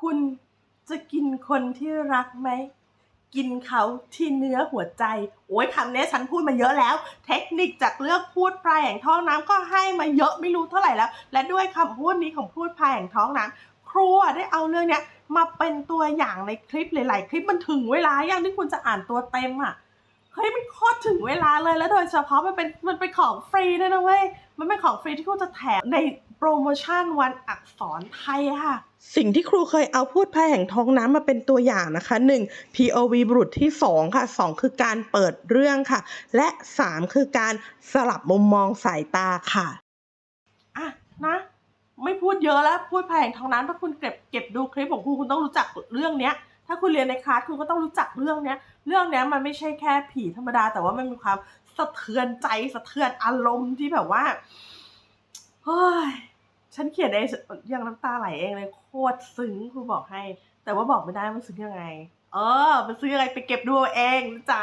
คุณจะกินคนที่รักไหม กินเขาที่เนื้อหัวใจ โอ้ยคำนี้ฉันพูดมาเยอะแล้ว เทคนิคจากเลือกพูดปลายแห่งท้องน้ำก็ให้มาเยอะไม่รู้เท่าไหร่แล้ว และด้วยคำพูดนี้ของพูดปลายแห่งท้องน้ำครูได้เอาเรื่องเนี้ยมาเป็นตัวอย่างในคลิปหลาย ๆ คลิปมันถึงเวลาอย่างที่คุณจะอ่านตัวเต็มอะเฮ้ยมันโคตรถึงเวลาเลยแล้วโดยเฉพาะมันเป็นมันเป็นของฟรีด้วยนะเว้ยมันเป็นของฟรีที่ครูจะแถมใน โปรโมชั่นวันอักษรไทยค่ะ สิ่งที่ครูเคยเอาพูดภายแห่งท้องน้ำมาเป็นตัวอย่างนะคะ 1. POV บุรุษที่ 2 ค่ะ 2 คือการเปิดเรื่องค่ะ และ 3 คือการสลับมุมมองสายตาค่ะ อะนะ ไม่พูดเยอะแล้ว พูดภายแห่งท้องน้ำถ้าคุณเก็บเก็บดูคลิปของครูคุณต้องรู้จักเรื่องเนี้ยถ้าคุณเรียนในคลาสคุณก็ต้องรู้จักเรื่องเนี้ย เรื่องเนี้ยมันไม่ใช่แค่ผีธรรมดา แต่ว่ามันมีความสะเทือนใจสะเทือนอารมณ์ที่แบบว่าเฮ้ย ฉันเขียนเองยังน้ำตาไหลเองเลยโคตรซึ้งครูบอกให้ แต่ว่าบอกไม่ได้มันซึ้งยังไง เออ มันซึ้งยังไงไปเก็บดูเอาเองนะจ๊ะ